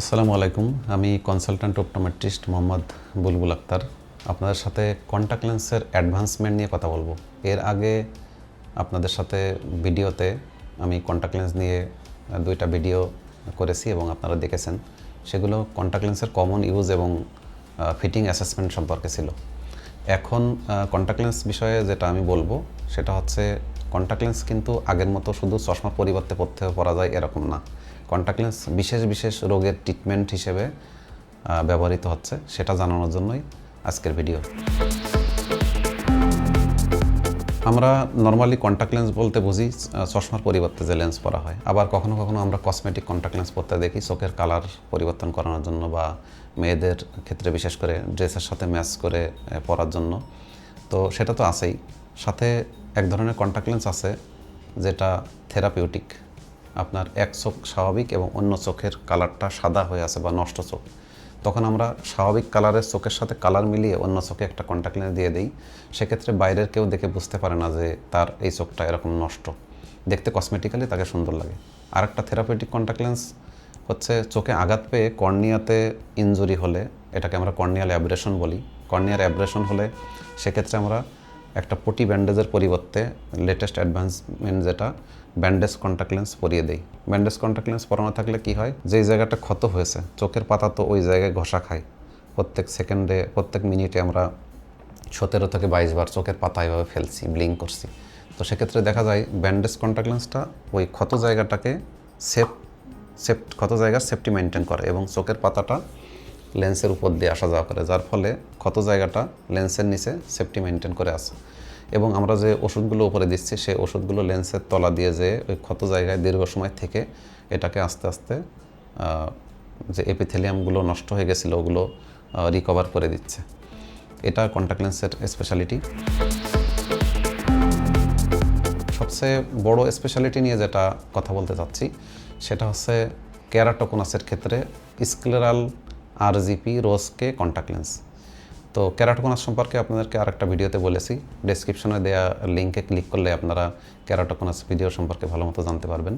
আসসালামু আলাইকুম। আমি কনসালট্যান্ট অপটোমেট্রিস্ট মোহাম্মদ বুলবুল আক্তার। আপনাদের সাথে কন্ট্যাক্ট লেন্সের অ্যাডভান্সমেন্ট নিয়ে কথা বলব। এর আগে আপনাদের সাথে ভিডিওতে আমি কন্ট্যাক্ট লেন্স নিয়ে দুইটা ভিডিও করেছি এবং আপনারা দেখেছেন। সেগুলো কন্ট্যাক্ট লেন্সের কমন ইউজ এবং ফিটিং অ্যাসেসমেন্ট সম্পর্কে ছিল। এখন কন্ট্যাক্ট লেন্স বিষয়ে যেটা আমি বলব, সেটা হচ্ছে কন্ট্যাক্ট লেন্স কিন্তু আগের মতো শুধু চশমা পরিবর্তে পড়তে পরা যায় এরকম না। কন্ট্যাক্ট লেন্স বিশেষ বিশেষ রোগের ট্রিটমেন্ট হিসেবে ব্যবহৃত হচ্ছে, সেটা জানানোর জন্যই আজকের ভিডিও আমরা নর্মালি কন্ট্যাক্ট লেন্স বলতে বুঝি চশমার পরিবর্তে যে লেন্স পরা হয়। আবার কখনো কখনো আমরা কসমেটিক কন্ট্যাক্ট লেন্স পরতে দেখি, চোখের কালার পরিবর্তন করানোর জন্য বা মেয়েদের ক্ষেত্রে বিশেষ করে ড্রেসের সাথে ম্যাচ করে পরার জন্য। তো সেটা তো আছেই। সাথে এক ধরনের কন্ট্যাক্ট লেন্স আছে, যেটা থেরাপিউটিক আপনার এক চোখ স্বাভাবিক এবং অন্য চোখের কালারটা সাদা হয়ে আছে বা নষ্ট চোখ। তখন আমরা স্বাভাবিক কালারের চোখের সাথে কালার মিলিয়ে অন্য চোখে একটা কন্ট্যাক্ট লেন্স দিয়ে দিই। সেক্ষেত্রে বাইরের কেউ দেখে বুঝতে পারে না যে তার এই চোখটা এরকম নষ্ট। দেখতে কসমেটিক্যালি তাকে সুন্দর লাগে। আর একটা থেরাপিউটিক কন্ট্যাক্ট লেন্স হচ্ছে চোখে আঘাত পেয়ে কর্নিয়াতে ইনজুরি হলে, এটাকে আমরা কর্নিয়াল অ্যাব্রেশন বলি। কর্নিয়ার অ্যাব্রেশন হলে সেক্ষেত্রে আমরা একটা পটি ব্যান্ডেজের পরিবর্তে লেটেস্ট অ্যাডভান্সমেন্ট যেটা, ব্যান্ডেজ কন্ট্যাক্ট লেন্স পরিয়ে দেই। ব্যান্ডেজ কন্ট্যাক্ট লেন্স পরানো থাকলে কি হয়? যেই জায়গাটা ক্ষত হয়েছে, চোখের পাতা তো ওই জায়গায় ঘষা খায়। প্রত্যেক সেকেন্ডে প্রত্যেক মিনিটে আমরা সতেরো থেকে বাইশ বার চোখের পাতা এভাবে ফেলছি ব্লিঙ্ক করছি। তো সেক্ষেত্রে দেখা যায় ব্যান্ডেজ কন্ট্যাক্ট লেন্সটা ওই ক্ষত জায়গাটাকে সেফ সেফ ক্ষত জায়গার সেফটি মেনটেন করে এবং চোখের পাতাটা লেন্সের উপর দিয়ে আসা যাওয়া করে, যার ফলে ক্ষত জায়গাটা লেন্সের নিচে সেফটি মেনটেন করে আসে এবং আমরা যে ওষুধগুলো উপরে দিচ্ছি, সেই ওষুধগুলো লেন্সের তলা দিয়ে যে ওই ক্ষত জায়গায় দীর্ঘ সময় থেকে এটাকে আস্তে আস্তে যে এপিথেলিয়ামগুলো নষ্ট হয়ে গেছিল, ওগুলো রিকভার করে দিচ্ছে। এটা কন্ট্যাক্ট লেন্সের স্পেশালিটি সবচেয়ে বড় স্পেশালিটি নিয়ে যেটা কথা বলতে চাচ্ছি, সেটা হচ্ছে ক্যারাটোকোনাসের ক্ষেত্রে স্ক্লেরাল আরজিপি রোজকে কন্ট্যাক্ট লেন্স তো ক্যারাটোকোনাস সম্পর্কে আপনাদেরকে আরেকটা ভিডিওতে বলেছি। ডেসক্রিপশনে দেওয়া লিঙ্কে ক্লিক করলে আপনারা ক্যারাটোকোনাস ভিডিও সম্পর্কে ভালো মতো জানতে পারবেন।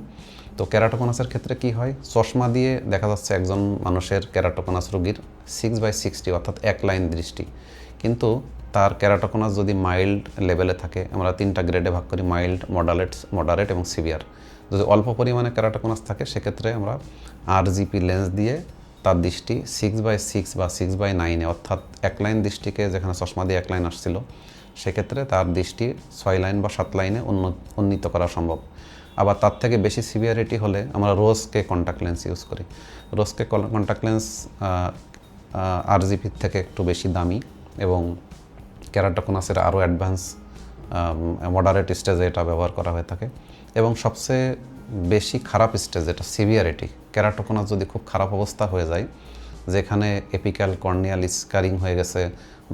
তো ক্যারাটোকোনাসের ক্ষেত্রে কি হয়? চশমা দিয়ে দেখা যাচ্ছে একজন মানুষের ক্যারাটোকোনাস রোগীর সিক্স বাই সিক্সটি অর্থাৎ এক লাইন দৃষ্টি। কিন্তু তার ক্যারাটোকোনাস যদি মাইল্ড লেভেলে থাকে, আমরা তিনটা গ্রেডে ভাগ করি মাইল্ড মডারেট মডারেট এবং সিভিয়ার যদি অল্প পরিমাণে ক্যারাটোকোনাস থাকে, সেক্ষেত্রে আমরা আর জিপি লেন্স দিয়ে তার দৃষ্টি সিক্স বাই সিক্স বা সিক্স বাই নাইনে অর্থাৎ এক লাইন দৃষ্টিকে যেখানে চশমা দিয়ে এক লাইন আসছিল, সেক্ষেত্রে তার দৃষ্টি ছয় লাইন বা সাত লাইনে উন্ন- উন্নীত করা সম্ভব। আবার তার থেকে বেশি সিভিয়ারিটি হলে আমরা রোজকে কন্ট্যাক্ট লেন্স ইউজ করি। রোজকে কন্ট্যাক্ট লেন্স আর জিপির থেকে একটু বেশি দামি এবং ক্যারাটোকোনাসের আরও অ্যাডভান্স মডারেট স্টেজে এটা ব্যবহার করা হয়ে থাকে। এবং সবচেয়ে বেশি খারাপ স্টেজ এটা সিভিয়ারিটি ক্যারাটোকোনাস যদি খুব খারাপ অবস্থা হয়ে যায়, যেখানে এপিক্যাল কর্নিয়াল স্কারিং হয়ে গেছে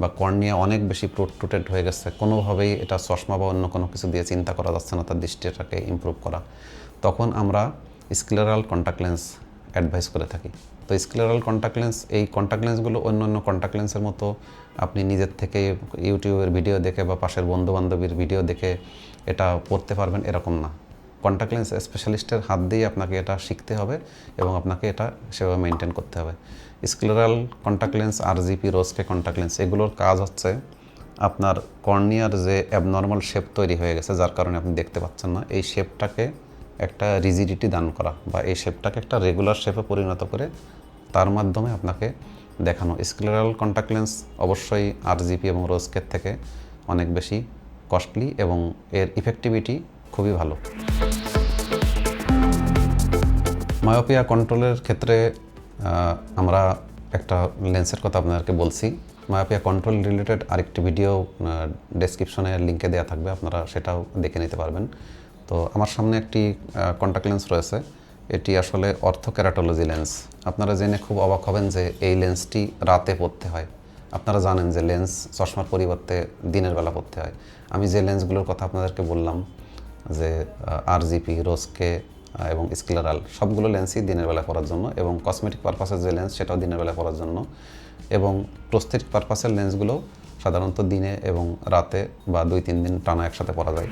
বা কর্নিয়া অনেক বেশি প্রোট্রুটেড হয়ে গেছে, কোনোভাবেই এটা চশমা বা অন্য কোনো কিছু দিয়ে চিন্তা করা যাচ্ছে না, তার দৃষ্টিটাকে ইমপ্রুভ করা। তখন আমরা স্ক্লেরাল কন্ট্যাক্ট লেন্স অ্যাডভাইস করে থাকি। তো স্ক্লেরাল কন্ট্যাক্ট লেন্স এই কন্ট্যাক্ট লেন্সগুলো অন্য অন্য কন্ট্যাক্ট লেন্সের মতো আপনি নিজের থেকে ইউটিউবের ভিডিও দেখে বা পাশের বন্ধু বান্ধবীর ভিডিও দেখে এটা পড়তে পারবেন, এরকম না। কন্ট্যাক্ট লেন্স স্পেশালিস্টের হাত দিয়ে আপনাকে এটা শিখতে হবে এবং আপনাকে এটা সেভাবে মেনটেন করতে হবে। স্ক্লেরাল কন্ট্যাক্ট লেন্স আর GP Rose K contact lens এগুলোর কাজ হচ্ছে আপনার কর্নিয়ার যে অ্যাবনর্মাল শেপ তৈরি হয়ে গেছে, যার কারণে আপনি দেখতে পাচ্ছেন না, এই শেপটাকে একটা রিজিডিটি দান করা বা এই শেপটাকে একটা রেগুলার শেপে পরিণত করে তার মাধ্যমে আপনাকে দেখানো। স্ক্লেরাল কন্ট্যাক্ট লেন্স অবশ্যই আর জিপি এবং রোজকের থেকে অনেক বেশি কস্টলি এবং এর ইফেক্টিভিটি খুবই ভালো। মায়োপিয়া কন্ট্রোলের ক্ষেত্রে আমরা একটা লেন্সের কথা আপনাদেরকে বলছি। মায়োপিয়া কন্ট্রোল রিলেটেড আরেকটি ভিডিও ডেসক্রিপশনে লিঙ্কে দেওয়া থাকবে, আপনারা সেটাও দেখে নিতে পারবেন। তো আমার সামনে একটি কন্ট্যাক্ট লেন্স রয়েছে। এটি আসলে অর্থোক্যারাটোলজি লেন্স আপনারা জেনে খুব অবাক হবেন যে এই লেন্সটি রাতে পড়তে হয়। আপনারা জানেন যে লেন্স চশমার পরিবর্তে দিনের বেলা পড়তে হয়। আমি যে লেন্সগুলোর কথা আপনাদেরকে বললাম, যে আর জিপি রোজকে এবং স্ক্লেরাল সবগুলো লেন্সই দিনের বেলা পরার জন্য এবং কসমেটিক পারপাসের যে লেন্স সেটাও দিনের বেলা পরার জন্য। এবং প্রস্থেটিক পারপাসের লেন্সগুলো সাধারণত দিনে এবং রাতে বা দুই, তিন দিন টানা একসাথে পরা যায়।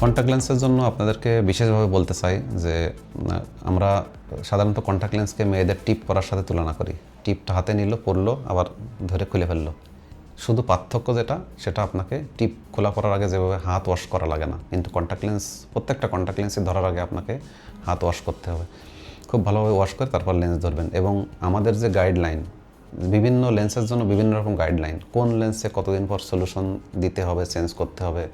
কন্ট্যাক্ট লেন্সের জন্য আপনাদেরকে বিশেষভাবে বলতে চাই যে আমরা সাধারণত কন্ট্যাক্ট লেন্সকে মেয়েদের টিপ পরার সাথে তুলনা করি। টিপটা হাতে নিল, পরলো, আবার ধরে খুলে ফেলল। শুধু পার্থক্য যেটা, সেটা আপনাকে টিপ খোলা করার আগে যেভাবে হাত ওয়াশ করা লাগে না। কিন্তু কন্ট্যাক্ট লেন্স প্রত্যেকটা কন্ট্যাক্ট লেন্সই ধরার আগে আপনাকে হাত ওয়াশ করতে হবে। খুব ভালোভাবে ওয়াশ করে তারপর লেন্স ধরবেন। এবং আমাদের যে গাইডলাইন বিভিন্ন লেন্সের জন্য বিভিন্ন রকম গাইডলাইন কোন লেন্সে কতদিন পর সলিউশন দিতে হবে চেঞ্জ করতে হবে,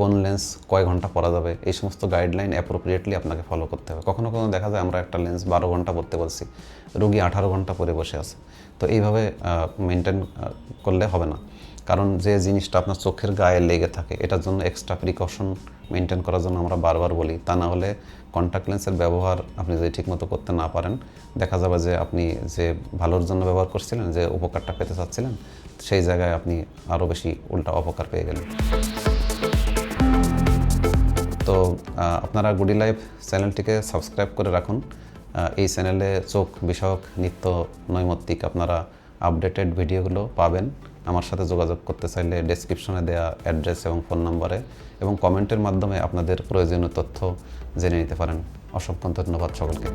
কোন লেন্স কয় ঘণ্টা পরা যাবে, এই সমস্ত গাইডলাইন অ্যাপ্রোপ্রিয়েটলি আপনাকে ফলো করতে হবে। কখনো কখনো দেখা যায় আমরা একটা লেন্স বারো ঘণ্টা পরতে বলছি, রুগী আঠারো ঘণ্টা পরে বসে আছে। তো এইভাবে মেনটেন করলে হবে না। কারণ যে জিনিসটা আপনার চোখের গায়ে লেগে থাকে, এটার জন্য এক্সট্রা প্রিকশন মেনটেন করার জন্য আমরা বারবার বলি। তা না হলে কন্ট্যাক্ট লেন্সের ব্যবহার আপনি যদি ঠিকমতো করতে না পারেন, দেখা যাবে যে আপনি যে ভালোর জন্য ব্যবহার করছিলেন, যে উপকারটা পেতে চাচ্ছিলেন, সেই জায়গায় আপনি আরও বেশি উল্টা অপকার পেয়ে গেলেন। তো আপনারা গুডি লাইফ চ্যানেলটিকে সাবস্ক্রাইব করে রাখুন। এই চ্যানেলে চোখ বিষয়ক নিত্য নৈমিত্তিক আপনারা আপডেটেড ভিডিওগুলো পাবেন। আমার সাথে যোগাযোগ করতে চাইলে ডেসক্রিপশনে দেওয়া অ্যাড্রেস এবং ফোন নম্বরে এবং কমেন্টের মাধ্যমে আপনাদের প্রয়োজনীয় তথ্য জেনে নিতে পারেন। অসংখ্য ধন্যবাদ সকলকে।